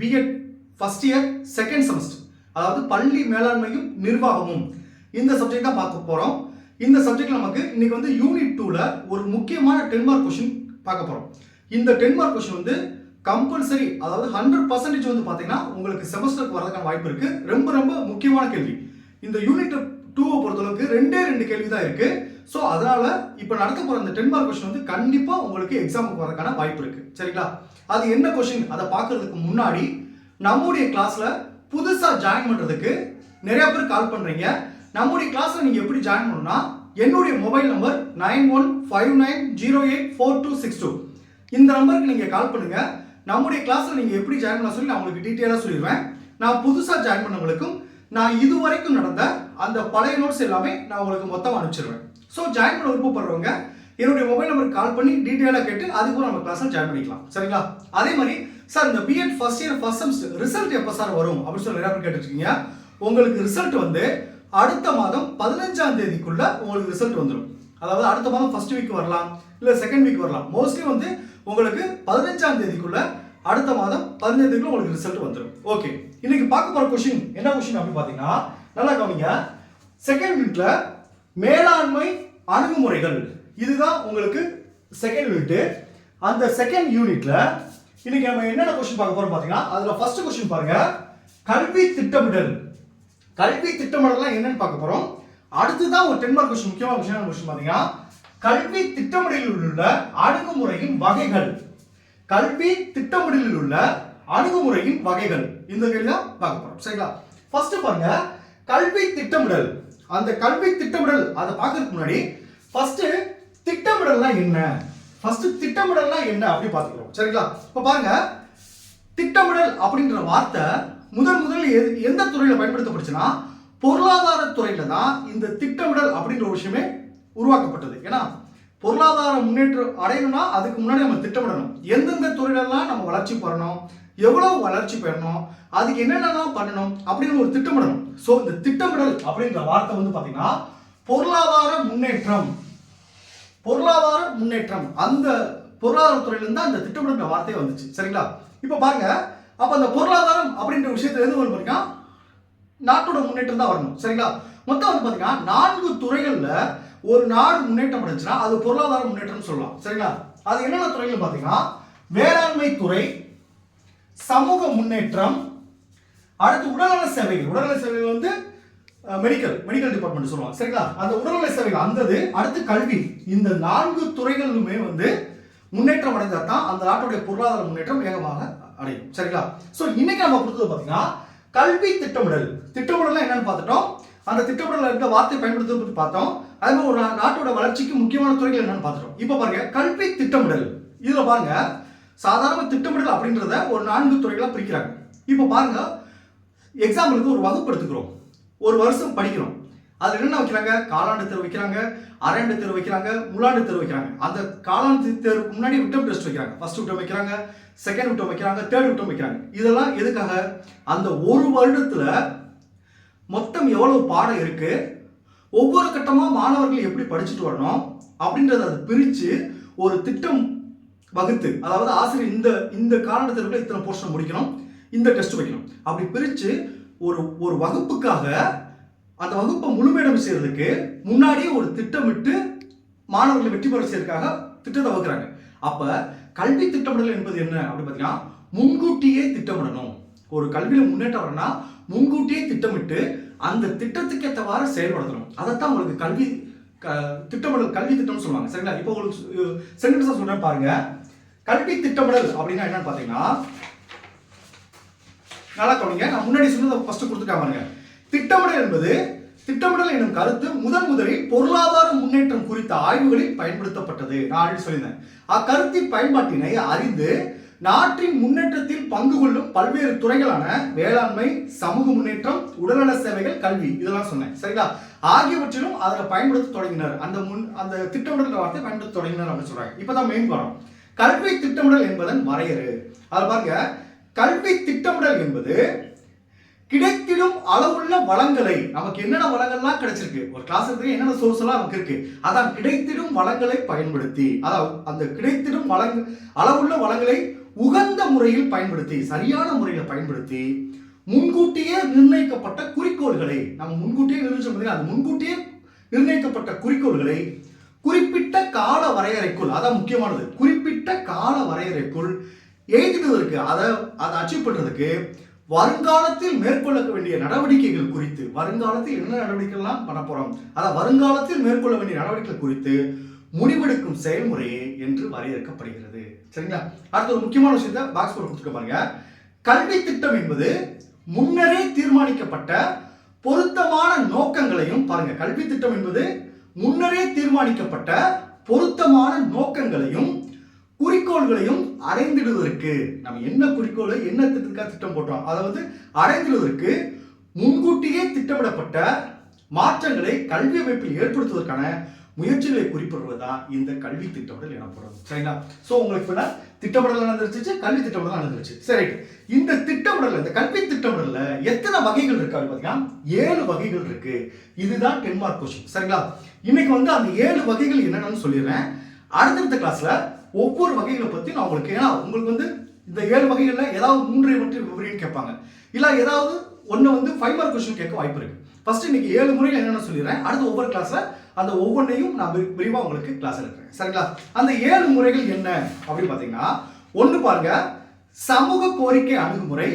B Ed first year second semester அதாவது பள்ளி மேலாண்மையும் நிர்வாகமும். இந்த சப்ஜெக்ட் தான் பார்க்க போகிறோம் இந்த சப்ஜெக்ட் நமக்கு இன்னைக்கு வந்து யூனிட் டூவில் ஒரு முக்கியமான டென் மார்க் கொஷின் பார்க்க போகிறோம் இந்த டென் மார்க் கொஷின் வந்து கம்பல்சரி அதாவது ஹண்ட்ரட் பர்சன்டேஜ் வந்து பார்த்தீங்கன்னா உங்களுக்கு செமஸ்டருக்கு வரதுக்கான வாய்ப்பு இருக்குது ரொம்ப ரொம்ப முக்கியமான கேள்வி. இந்த யூனிட் டூவை பொறுத்தளவுக்கு ரெண்டே ரெண்டு கேள்வி தான் இருக்குது ஸோ அதனால இப்போ நடக்க போகிற அந்த டென் மார்க் கொஷின் வந்து கண்டிப்பாக உங்களுக்கு எக்ஸாமுக்கு வரதுக்கான வாய்ப்பு இருக்கு. சரிங்களா? அது என்ன கொஷின் அதை பார்க்கறதுக்கு முன்னாடி நம்முடைய கிளாஸ்ல புதுசாக ஜாயின் பண்ணுறதுக்கு நிறைய பேர் கால் பண்ணுறீங்க நம்முடைய கிளாஸ்ல நீங்கள் எப்படி ஜாயின் பண்ணணும்னா என்னுடைய mobile number nine one five nine zero eight four two six two இந்த நம்பருக்கு நீங்கள் கால் பண்ணுங்க. நம்முடைய கிளாஸ்ல நீங்கள் எப்படி ஜாயின் பண்ண சொல்லி நான் உங்களுக்கு டீட்டெயிலாக சொல்லிடுவேன். நான் புதுசாக ஜாயின் பண்ணவங்களுக்கும் நான் இதுவரைக்கும் நடந்த அந்த பழைய நோட்ஸ் எல்லாமே நான் உங்களுக்கு மொத்தமாக அனுப்பிச்சிடுவேன் ஸோ ஜாயின் பண்ண விருப்பப்படுறவங்க என்னுடைய மொபைல் நம்பருக்கு கால் பண்ணி டீட்டெயிலாக கேட்டு அதுக்கும் நம்ம கிளாஸில் ஜாயின் பண்ணிக்கலாம். சரிங்களா? அதே மாதிரி சார் இந்த B Ed first year first semester result எப்போ சார் வரும்? அப்படின்னு சொல்லி நிறைய பேர் கேட்டுருக்கீங்க உங்களுக்கு ரிசல்ட் வந்து அடுத்த மாதம் பதினஞ்சாம் தேதிக்குள்ள உங்களுக்கு ரிசல்ட் வந்துடும் அதாவது அடுத்த மாதம் ஃபர்ஸ்ட் வீக் வரலாம் இல்லை செகண்ட் வீக் வரலாம். மோஸ்ட்லி வந்து உங்களுக்கு பதினஞ்சாம் தேதிக்குள்ள அடுத்த மாதம் பதினஞ்சு தேதிக்குள்ள உங்களுக்கு ரிசல்ட் வந்துடும் ஓகே இன்னைக்கு பார்க்க போகிற கொஸ்டின் என்ன கொஸ்டின் அப்படின்னு பார்த்தீங்கன்னா நல்லா கவனிங்க. செகண்ட் யூனிட்ல மேலாண்மை அணுகுமுறைகள். இதுதான் உங்களுக்கு செகண்ட் யூனிட் அந்த செகண்ட் யூனிட்ல இன்னைக்கு நம்ம என்னென்ன கொஸ்டின் பார்க்க போறோம் பார்த்தீங்கன்னா அதுல ஃபர்ஸ்ட் கொஸ்டின் பாருங்க. கல்வி திட்டமிடல். கல்வி திட்டமிடலாம் என்னன்னு பார்க்க போறோம். அடுத்துதான் ஒரு டென் மார்க் கொஸ்டின் முக்கியமான கொஸ்டின் கொஸ்டின் பாத்தீங்கன்னா கல்வி திட்டமிடலில் உள்ள அணுகுமுறையின் வகைகள். கல்வி திட்டமிடலில் உள்ள அணுகுமுறையின் வகைகள். இந்த கேள்வி தான் பார்க்க போறோம். சரிங்களா? ஃபர்ஸ்ட் பாருங்க. கல்வி திட்டமிடல். அந்த கல்வி திட்டமிடல் அதை பார்க்கறதுக்கு முன்னாடி ஃபர்ஸ்ட் திட்டமிடல்னா என்ன? ஃபர்ஸ்ட் திட்டமிடல்னா என்ன அப்படி பார்த்துக்கிறோம் சரிங்களா? இப்போ பாருங்க. திட்டமிடல் அப்படின்ற வார்த்தை முதல் எது- எந்த துறையில் பயன்படுத்தப்பட்டுச்சுன்னா பொருளாதார துறையில தான் இந்த திட்டமிடல் அப்படின்ற ஒரு விஷயமே உருவாக்கப்பட்டது. ஏன்னா பொருளாதார முன்னேற்றம் அடையணும்னா அதுக்கு முன்னாடி நம்ம திட்டமிடணும். எந்தெந்த துறையிலலாம் நம்ம வளர்ச்சி பெறணும் எவ்வளவு வளர்ச்சி பெறணும் அதுக்கு என்னென்னலாம் பண்ணணும் அப்படின்னு ஒரு திட்டமிடணும். ஸோ இந்த திட்டமிடல் அப்படின்ற வார்த்தை வந்து பார்த்தீங்கன்னா பொருளாதார முன்னேற்றம். பொருளாதார முன்னேற்றம். அந்த பொருளாதாரத்துறையிலேருந்து அந்த திட்டமிடல் வார்த்தையே வந்துச்சு. சரிங்களா? இப்போ பாருங்க அப்போ அந்த பொருளாதாரம் அப்படின்ற விஷயத்துல எது பார்த்தீங்கன்னா நாட்டோட முன்னேற்றம் தான் வரணும். சரிங்களா? மொத்தம் வந்து பார்த்தீங்கன்னா நான்கு துறைகளில் ஒரு நாடு முன்னேற்றம் அடைஞ்சுன்னா அது பொருளாதார முன்னேற்றம் சொல்லலாம். சரிங்களா? அது என்னென்ன துறைகள் பார்த்தீங்கன்னா வேளாண்மை துறை சமூக முன்னேற்றம் அடுத்து உடல்நல சேவைகள். உடல்நல சேவைகள் வந்து மெடிக்கல் மெடிக்கல் டிபார்ட்மெண்ட் சொல்லுவாங்க. சரிங்களா? அந்த உடல்நல சேவைகள் அந்தது அடுத்து கல்வி. இந்த நான்கு துறைகளுமே வந்து முன்னேற்றம் அடைந்தால் தான் அந்த நாட்டுடைய பொருளாதார முன்னேற்றம் வேகமாக அடையும். சரிங்களா? ஸோ இன்னைக்கு நம்ம கொடுத்தது பார்த்தீங்கன்னா கல்வி திட்டமிடல். திட்டமிடல் என்னன்னு பார்த்துட்டோம். அந்த திட்டமிடல் இருந்த வார்த்தை பயன்படுத்துறது பார்த்தோம். அதே மாதிரி ஒரு நாட்டோட வளர்ச்சிக்கு முக்கியமான துறைகள் என்னன்னு பார்த்துட்டோம். இப்போ பாருங்க கல்வி திட்டமிடல். இதில் பாருங்க சாதாரண திட்டமிடல் அப்படின்றத ஒரு நான்கு துறைகளாக பிரிக்கிறாங்க. இப்போ பாருங்க எக்ஸாம்பிளுக்கு ஒரு வகுப்பு எடுத்துக்கிறோம். ஒரு வருஷம் படிக்கிறோம். அதில் என்னென்ன வைக்கிறாங்க? காலாண்டு தேர்வு வைக்கிறாங்க அரையாண்டு தேர்வு வைக்கிறாங்க முழாண்டு தேர்வு வைக்கிறாங்க. அந்த காலாண்டு தேர்வுக்கு முன்னாடி விட்டம் டெஸ்ட் வைக்கிறாங்க. ஃபர்ஸ்ட் விட்டம் வைக்கிறாங்க செகண்ட் விட்டம் வைக்கிறாங்க தேர்ட் விட்டம் வைக்கிறாங்க. இதெல்லாம் எதுக்காக? அந்த ஒரு வருடத்தில் மொத்தம் எவ்வளவு பாடம் இருக்கு? ஒவ்வொரு கட்டமாக மாணவர்கள் எப்படி படிச்சுட்டு வரணும்? அப்படின்றத அதை பிரித்து ஒரு திட்டம் வகுத்து அதாவது ஆசிரியர் இந்த இந்த காலகட்டத்திற்குள்ள இத்தனை போர்ஷன் முடிக்கணும் இந்த டெஸ்ட் வைக்கணும். அப்படி பிரித்து ஒரு ஒரு வகுப்புக்காக அந்த வகுப்பை முழுமையிடம் செய்யறதுக்கு முன்னாடியே ஒரு திட்டமிட்டு மாணவர்களை வெற்றி பெற செய்யறதுக்காக திட்டத்தை வகுக்கிறாங்க. அப்போ கல்வி திட்டமிடல் என்பது என்ன அப்படின்னு பார்த்தீங்கன்னா முன்கூட்டியே திட்டமிடணும். ஒரு கல்வியில் முன்னேற்றம் வரணும்னா முன்கூட்டியே திட்டமிட்டு அந்த திட்டத்துக்கு ஏற்றவாறு செயல்படுத்தணும். அதைத்தான் உங்களுக்கு கல்வி திட்டமிடல் கல்வி திட்டம்னு சொல்லுவாங்க. சரிங்களா? இப்போ உங்களுக்கு சென்டென்ஸாக சொல்றேன் பாருங்க. கல்வி திட்டமிடல் அப்படின்னா என்னன்னு பார்த்தீங்கன்னா நல்லா கவனிங்க. நான் முன்னாடி சொன்னதை ஃபர்ஸ்ட் கொடுத்துட்டா பாருங்க. திட்டமிடல் என்பது திட்டமிடல் எனும் கருத்து முதன் முதலில் பொருளாதார முன்னேற்றம் குறித்த ஆய்வுகளில் பயன்படுத்தப்பட்டது. நான் ஆல்ரெடி சொல்லியிருந்தேன். அக்கருத்தின் பயன்பாட்டினை அறிந்து நாட்டின் முன்னேற்றத்தில் பங்கு கொள்ளும் பல்வேறு துறைகளான வேளாண்மை சமூக முன்னேற்றம் உடல்நல சேவைகள் கல்வி இதெல்லாம் சொன்னேன். சரிங்களா? ஆகியவற்றிலும் அதில் பயன்படுத்த தொடங்கினர். அந்த முன் அந்த திட்டமிடல் வார்த்தை பயன்படுத்த தொடங்கினர் அப்படின்னு சொல்றாங்க. இப்பதான் மெயின் வரும் கல்வி திட்டமிடல் என்பதன் வரையறு. அதில் பாருங்க. கல்வி திட்டமிடல் என்பது கிடைத்திடும் அளவுள்ள வளங்களை நமக்கு என்னென்ன வளங்கள்லாம் கிடைச்சிருக்கு? ஒரு கிளாஸ் இருக்கு என்னென்ன சோர்ஸ் எல்லாம் நமக்கு இருக்கு? அதான் கிடைத்திடும் வளங்களை பயன்படுத்தி அதாவது அந்த கிடைத்திடும் வளங்க அளவுள்ள வளங்களை உகந்த முறையில் பயன்படுத்தி சரியான முறையில் பயன்படுத்தி முன்கூட்டியே நிர்ணயிக்கப்பட்ட குறிக்கோள்களை நம்ம முன்கூட்டியே நிர்ணயிச்சோம் அது முன்கூட்டியே நிர்ணயிக்கப்பட்ட குறிக்கோள்களை குறிப்பிட்ட கால வரையறைக்குள் அதான் முக்கியமானது குறிப்பிட்ட கால வரையறைக்குள் எழுதிடுவதற்கு அதை அதை அச்சீவ் பண்ணுறதுக்கு வருங்காலத்தில் மேற்கொள்ள வேண்டிய நடவடிக்கைகள் குறித்து வருங்காலத்தில் என்ன நடவடிக்கைகள்லாம் பண்ண போகிறோம் அதை வருங்காலத்தில் மேற்கொள்ள வேண்டிய நடவடிக்கைகள் குறித்து முடிவெடுக்கும் செயல்முறையே என்று வரையறுக்கப்படுகிறது. சரிங்களா? அடுத்த ஒரு முக்கியமான விஷயத்த பாக்ஸ் போட கொடுத்துருக்க பாருங்க. கல்வி திட்டம் என்பது முன்னரே தீர்மானிக்கப்பட்ட பொருத்தமான நோக்கங்களையும் பாருங்க. கல்வி திட்டம் என்பது முன்னரே தீர்மானிக்கப்பட்ட பொருத்தமான நோக்கங்களையும் குறிக்கோள்களையும் அடைந்திடுவதற்கு நம்ம என்ன குறிக்கோள் என்ன திட்டத்துக்காக திட்டம் போட்டோம்? அதை வந்து அடைந்திடுவதற்கு முன்கூட்டியே திட்டமிடப்பட்ட மாற்றங்களை கல்வி அமைப்பில் ஏற்படுத்துவதற்கான முயற்சிகளை குறிப்பிடுறதா இந்த கல்வி திட்டமிடல் எனப்படுறது சரிங்களா? ஸோ உங்களுக்கு இப்ப திட்டமிடல் நடந்துருச்சு கல்வி திட்டமிடல் நடந்துருச்சு. சரி இந்த திட்டமிடல் இந்த கல்வி திட்டமிடல்ல எத்தனை வகைகள் இருக்கு பார்த்தீங்கன்னா ஏழு வகைகள் இருக்கு. இதுதான் டென் மார்க் கொஸ்டின் சரிங்களா? இன்னைக்கு வந்து அந்த ஏழு வகைகள் என்னென்னு சொல்லிடுறேன். அடுத்தடுத்த கிளாஸ்ல ஒவ்வொரு வகைகளை பத்தி நான் உங்களுக்கு ஏன்னா உங்களுக்கு வந்து இந்த ஏழு வகைகள்ல ஏதாவது மூன்றை மட்டும் விவரின்னு கேட்பாங்க. இல்லை ஏதாவது ஒன்று வந்து ஃபைவ் மார்க் கொஸ்டின் கேட்க வாய்ப்பு இருக்கு. ஃபர்ஸ்ட் இன்னைக்கு ஏழு முறையில் என்னென்னு சொல்லிடுறேன்? அடுத்து ஒவ்வொரு கிளாஸில் அந்த ஒவ்வொன்றையும் நான் விரிவாக உங்களுக்கு கிளாஸ் எடுக்கிறேன். சரிங்களா? அந்த ஏழு முறைகள் என்ன அப்படின்னு பார்த்தீங்கன்னா ஒன்று பாருங்க சமூக கோரிக்கை அணுகுமுறை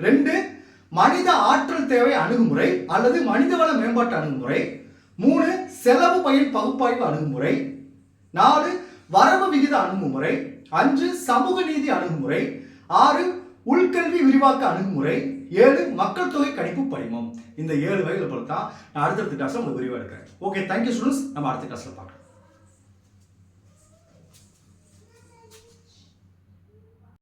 ரெண்டு மனித ஆற்றல் தேவை அணுகுமுறை அல்லது மனிதவள மேம்பாட்டு அணுகுமுறை மூணு செலவு பயன் பகுப்பாய்வு அணுகுமுறை நாலு வரவு விகித அணுகுமுறை அஞ்சு சமூக நீதி அணுகுமுறை ஆறு உள்கல்வி விரிவாக்க அணுகுமுறை ஏழு மக்கள் தொகை கணிப்பு படிமம். இந்த ஏழு வகையில் பொறுத்தா நான் அடுத்தடுத்த கிளாஸ்ல உங்களுக்கு விரிவாக எடுக்கிறேன். ஓகே தேங்க்யூ ஸ்டூடெண்ட்ஸ் நம்ம அடுத்த கிளாஸ்ல பார்க்கலாம்.